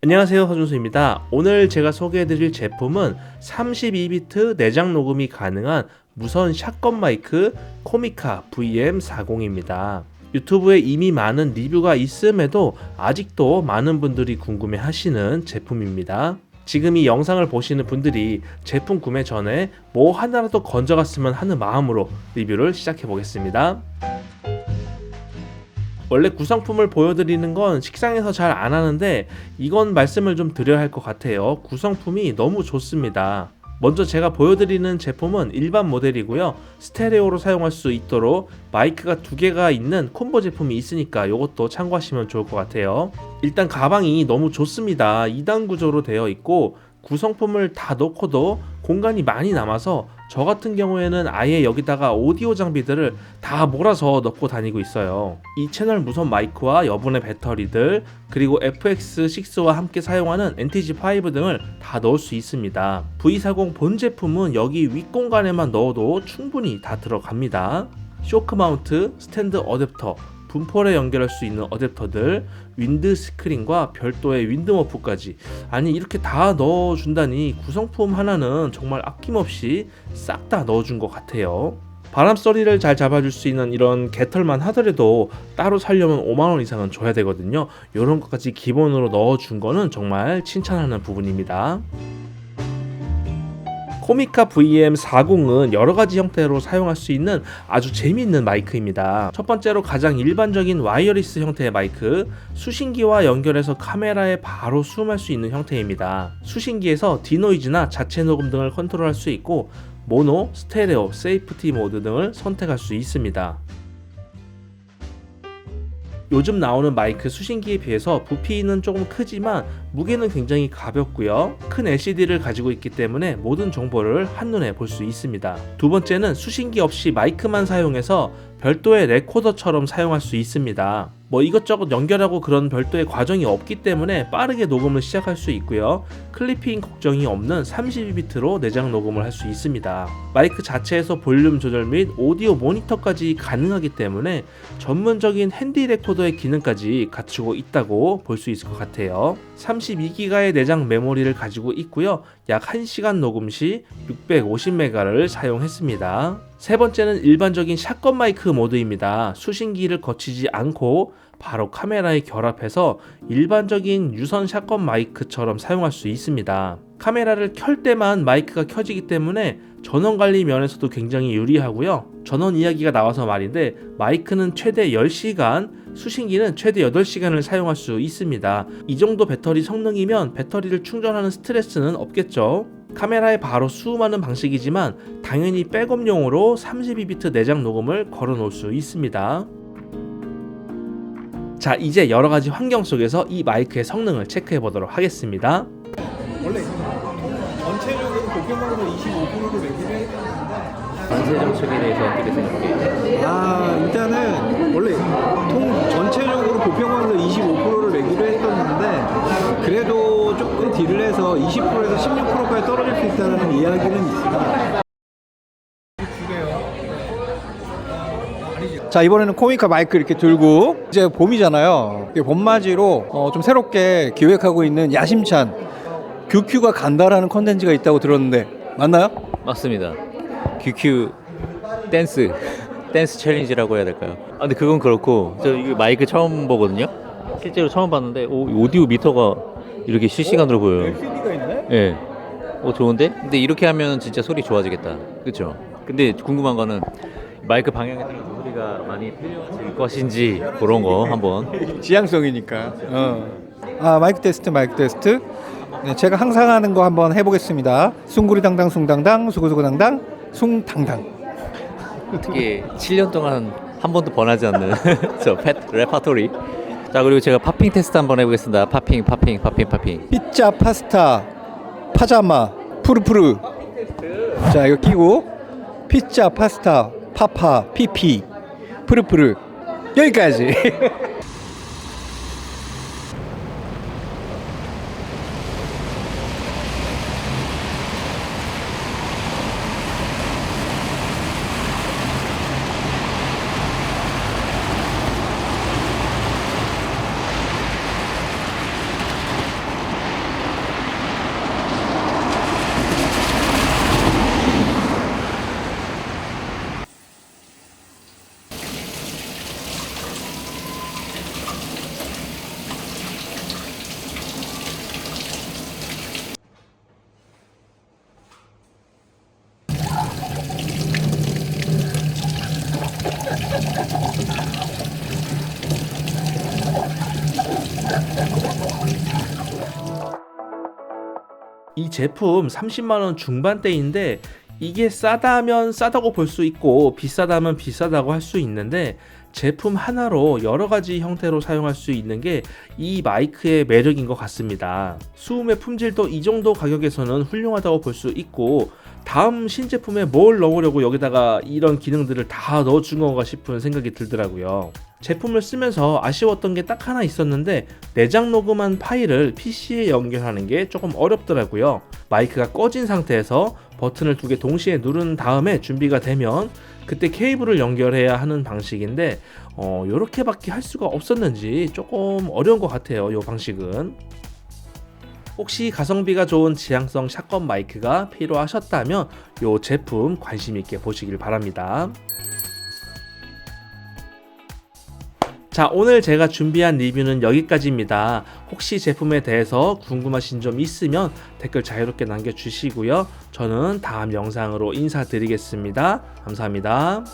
안녕하세요 허준수입니다. 오늘 제가 소개해드릴 제품은 32비트 내장 녹음이 가능한 무선 샷건 마이크 코미카 VM40입니다. 유튜브에 이미 많은 리뷰가 있음에도 아직도 많은 분들이 궁금해 하시는 제품입니다. 지금 이 영상을 보시는 분들이 제품 구매 전에 뭐 하나라도 건져갔으면 하는 마음으로 리뷰를 시작해 보겠습니다. 원래 구성품을 보여드리는 건 식상해서 잘 안 하는데 이건 말씀을 좀 드려야 할 것 같아요. 구성품이 너무 좋습니다. 먼저 제가 보여드리는 제품은 일반 모델이고요. 스테레오로 사용할 수 있도록 마이크가 두 개가 있는 콤보 제품이 있으니까 이것도 참고하시면 좋을 것 같아요. 일단 가방이 너무 좋습니다. 2단 구조로 되어 있고 구성품을 다 넣고도 공간이 많이 남아서 저 같은 경우에는 아예 여기다가 오디오 장비들을 다 몰아서 넣고 다니고 있어요. 이 채널 무선 마이크와 여분의 배터리들 그리고 FX6와 함께 사용하는 NTG5 등을 다 넣을 수 있습니다. V40 본 제품은 여기 윗공간에만 넣어도 충분히 다 들어갑니다. 쇼크 마운트, 스탠드 어댑터, 분폴에 연결할 수 있는 어댑터들, 윈드 스크린과 별도의 윈드 머프까지 아니 이렇게 다 넣어준다니 구성품 하나는 정말 아낌없이 싹 다 넣어준 것 같아요. 바람 소리를 잘 잡아줄 수 있는 이런 개털만 하더라도 따로 살려면 5만 원 이상은 줘야 되거든요. 이런 것까지 기본으로 넣어준 거는 정말 칭찬하는 부분입니다. 코미카 VM40은 여러 가지 형태로 사용할 수 있는 아주 재미있는 마이크입니다. 첫 번째로 가장 일반적인 와이어리스 형태의 마이크, 수신기와 연결해서 카메라에 바로 수음할 수 있는 형태입니다. 수신기에서 디노이즈나 자체 녹음 등을 컨트롤할 수 있고 모노, 스테레오, 세이프티 모드 등을 선택할 수 있습니다. 요즘 나오는 마이크 수신기에 비해서 부피는 조금 크지만 무게는 굉장히 가볍고요. 큰 LCD를 가지고 있기 때문에 모든 정보를 한눈에 볼 수 있습니다. 두 번째는 수신기 없이 마이크만 사용해서 별도의 레코더처럼 사용할 수 있습니다. 뭐 이것저것 연결하고 그런 별도의 과정이 없기 때문에 빠르게 녹음을 시작할 수 있고요. 클리핑 걱정이 없는 32비트로 내장 녹음을 할 수 있습니다. 마이크 자체에서 볼륨 조절 및 오디오 모니터까지 가능하기 때문에 전문적인 핸디 레코더의 기능까지 갖추고 있다고 볼 수 있을 것 같아요. 32기가의 내장 메모리를 가지고 있고요. 약 1시간 녹음 시 650메가를 사용했습니다. 세 번째는 일반적인 샷건 마이크 모드입니다. 수신기를 거치지 않고 바로 카메라에 결합해서 일반적인 유선 샷건 마이크처럼 사용할 수 있습니다. 카메라를 켤 때만 마이크가 켜지기 때문에 전원 관리 면에서도 굉장히 유리하고요. 전원 이야기가 나와서 말인데 마이크는 최대 10시간, 수신기는 최대 8시간을 사용할 수 있습니다. 이 정도 배터리 성능이면 배터리를 충전하는 스트레스는 없겠죠. 카메라에 바로 수음하는 방식이지만 당연히 백업용으로 32비트 내장 녹음을 걸어 놓을 수 있습니다. 자, 이제 여러 가지 환경 속에서 이 마이크의 성능을 체크해 보도록 하겠습니다. 원래 전체적으로 고평방에서 25%를 매기를 했는데 관세 정책에 대해서 어떻게 생각해요? 아 일단은 원래 통 전체적으로 고평방에서 25%를 매기로 했었는데 그래도 조금 딜을 해서 20%에서 16%까지 떨어질 수 있다는 이야기는 있습니다. 자 이번에는 코미카 마이크 이렇게 들고 이제 봄이잖아요. 봄맞이로 어, 좀 새롭게 기획하고 있는 야심찬 규큐가 간다라는 컨텐츠가 있다고 들었는데 맞나요? 맞습니다. QQ 댄스 댄스 챌린지라고 해야 될까요? 아 근데 그건 그렇고 저 이거 마이크 처음 보거든요. 실제로 처음 봤는데 오, 오디오 미터가 이렇게 실시간으로 보여요. LCD가 있네. 예. 오 좋은데? 근데 이렇게 하면 진짜 소리 좋아지겠다. 그렇죠? 근데 궁금한 거는 마이크 방향에 따라서 소리가 많이 틀려질 것인지 그런 거 한번 지향성이니까. 어. 아 마이크 테스트 마이크 테스트. 네, 제가 항상 하는 거 한번 해보겠습니다. 숭구리 당당 숭당당 수구수구 당당 숭당당. 어떻게 7년 동안 한 번도 번하지 않는 저 팻 레파토리. 자 그리고 제가 파핑 테스트 한번 해보겠습니다. 파핑 파핑 파핑 파핑. 피자 파스타 파자마 푸르푸르. 자 이거 끼고 피자 파스타 파파 피피 푸르푸르 여기까지. 이 제품 30만원 중반대인데 이게 싸다면 싸다고 볼 수 있고 비싸다면 비싸다고 할 수 있는데 제품 하나로 여러 가지 형태로 사용할 수 있는 게 이 마이크의 매력인 것 같습니다. 수음의 품질도 이 정도 가격에서는 훌륭하다고 볼 수 있고 다음 신제품에 뭘 넣으려고 여기다가 이런 기능들을 다 넣어준 건가 싶은 생각이 들더라고요. 제품을 쓰면서 아쉬웠던 게 딱 하나 있었는데 내장 녹음한 파일을 PC에 연결하는 게 조금 어렵더라고요. 마이크가 꺼진 상태에서 버튼을 두 개 동시에 누른 다음에 준비가 되면 그때 케이블을 연결해야 하는 방식인데 어, 이렇게밖에 할 수가 없었는지 조금 어려운 것 같아요. 이 방식은. 혹시 가성비가 좋은 지향성 샷건 마이크가 필요하셨다면 이 제품 관심 있게 보시길 바랍니다. 자, 오늘 제가 준비한 리뷰는 여기까지입니다. 혹시 제품에 대해서 궁금하신 점 있으면 댓글 자유롭게 남겨주시고요. 저는 다음 영상으로 인사드리겠습니다. 감사합니다.